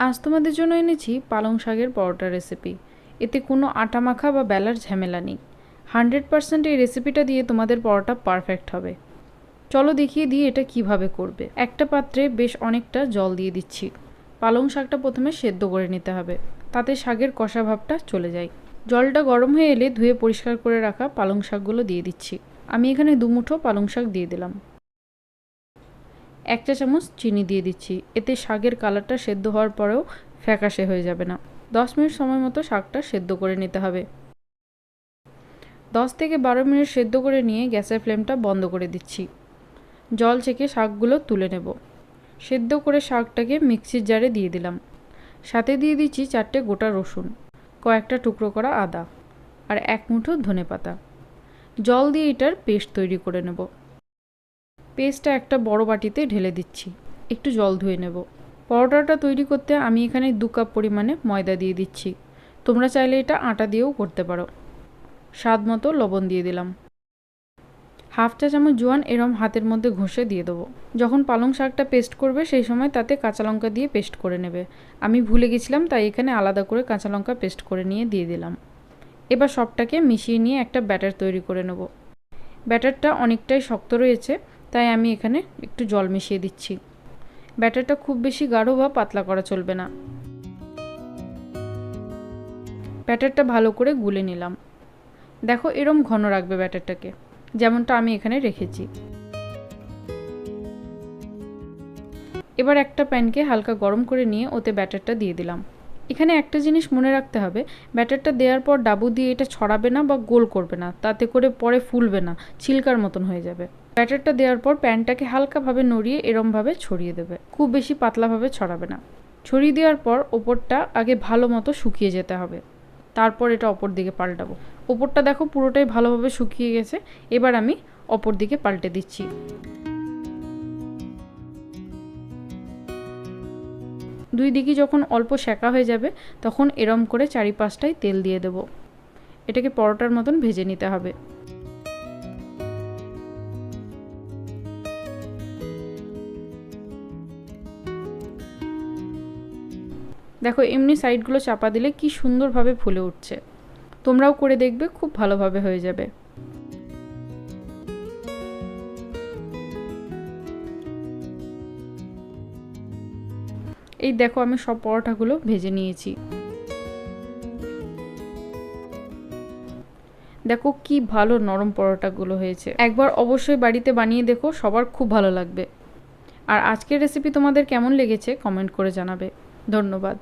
আজ তোমাদের জন্য এনেছি পালং শাকের পরোটা রেসিপি এতে কোনো আটা মাখা বা বেলার ঝামেলা নেই। হান্ড্রেড পার্সেন্ট এই রেসিপিটা দিয়ে তোমাদের পরোটা পারফেক্ট হবে। চলো দেখিয়ে দিই এটা কীভাবে করবে। একটা পাত্রে বেশ অনেকটা জল দিয়ে দিচ্ছি। পালং শাকটা প্রথমে সেদ্ধ করে নিতে হবে। তাতে শাকের কষা ভাবটা চলে যায়। জলটা গরম হয়ে এলে ধুয়ে পরিষ্কার করে রাখা পালং শাকগুলো দিয়ে দিচ্ছি। আমি এখানে দুমুঠো পালং শাক দিয়ে দিলাম। এক চা চামচ চিনি দিয়ে দিচ্ছি। এতে শাকের কালারটা সেদ্ধ হওয়ার পরেও ফ্যাকাশে হয়ে যাবে না। দশ মিনিট সময় মতো শাকটা সেদ্ধ করে নিতে হবে। দশ থেকে বারো মিনিট সেদ্ধ করে নিয়ে গ্যাসের ফ্লেমটা বন্ধ করে দিচ্ছি। জল ছেঁকে শাকগুলো তুলে নেব। সেদ্ধ করে শাকটাকে মিক্সির জারে দিয়ে দিলাম। সাথে দিয়ে দিচ্ছি চারটে গোটা রসুন, কয়েকটা টুকরো করা আদা, আর এক মুঠো ধনে পাতা জল দিয়ে এটার পেস্ট তৈরি করে নেব। পেস্টটা একটা বড় বাটিতে ঢেলে দিচ্ছি। একটু জল ধুয়ে নেব। পরোটাটা তৈরি করতে আমি এখানে দু কাপ পরিমাণে ময়দা দিয়ে দিচ্ছি। তোমরা চাইলে এটা আটা দিয়েও করতে পারো। স্বাদ মতো লবণ দিয়ে দিলাম। হাফ চা চামচ জোয়ান এরম হাতের মধ্যে ঘষে দিয়ে দেবো। যখন পালং শাকটা পেস্ট করবে, সেই সময় তাতে কাঁচা লঙ্কা দিয়ে পেস্ট করে নেবে। আমি ভুলে গেছিলাম, তাই এখানে আলাদা করে কাঁচা লঙ্কা পেস্ট করে নিয়ে দিয়ে দিলাম। এবার সবটাকে মিশিয়ে নিয়ে একটা ব্যাটার তৈরি করে নেব। ব্যাটারটা অনেকটাই শক্ত রয়েছে। তাই আমি এখানে একটু জল মিশিয়ে দিচ্ছি। ব্যাটারটা খুব বেশি গাঢ় বা পাতলা করা চলবে না। ব্যাটারটা ভালো করে গুলে নিলাম। দেখো এরম ঘন রাখবে ব্যাটারটাকে, যেমনটা আমি এখানে রেখেছি। এবার একটা প্যানকে হালকা গরম করে নিয়ে ওতে ব্যাটারটা দিয়ে দিলাম। এখানে একটা জিনিস মনে রাখতে হবে, ব্যাটারটা দেওয়ার পর ডাবু দিয়ে এটা ছড়াবে না বা গোল করবে না, তাতে করে পরে ফুলবে না, ছিলকার মতন হয়ে যাবে। ব্যাটারটা দেওয়ার পর প্যানটাকে হালকাভাবে নড়িয়ে এরমভাবে ছড়িয়ে দেবে, খুব বেশি পাতলাভাবে ছড়াবে না। ছড়িয়ে দেওয়ার পর ওপরটা আগে ভালো মতো শুকিয়ে যেতে হবে, তারপর এটা অপর দিকে পাল্টাবো। ওপরটা দেখো পুরোটাই ভালোভাবে শুকিয়ে গেছে, এবার আমি অপর দিকে পাল্টে দিচ্ছি। দুই দিকে যখন অল্প সেকা হয়ে যাবে, তখন এরম করে চারিপাশটায় তেল দিয়ে দেব। এটাকে পরোটার মতন ভেজে নিতে হবে। দেখো, এমনি সাইডগুলো চাপা দিলে কি সুন্দরভাবে ফুলে উঠছে। তোমরাও করে দেখবে, খুব ভালোভাবে হয়ে যাবে। এই দেখো আমি সব পরোটাগুলো ভেজে নিয়েছি। দেখো কি ভালো নরম পরোটাগুলো হয়েছে। একবার অবশ্যই বাড়িতে বানিয়ে দেখো, সবার খুব ভালো লাগবে। আর আজকের রেসিপি তোমাদের কেমন লেগেছে কমেন্ট করে জানাবে। ধন্যবাদ।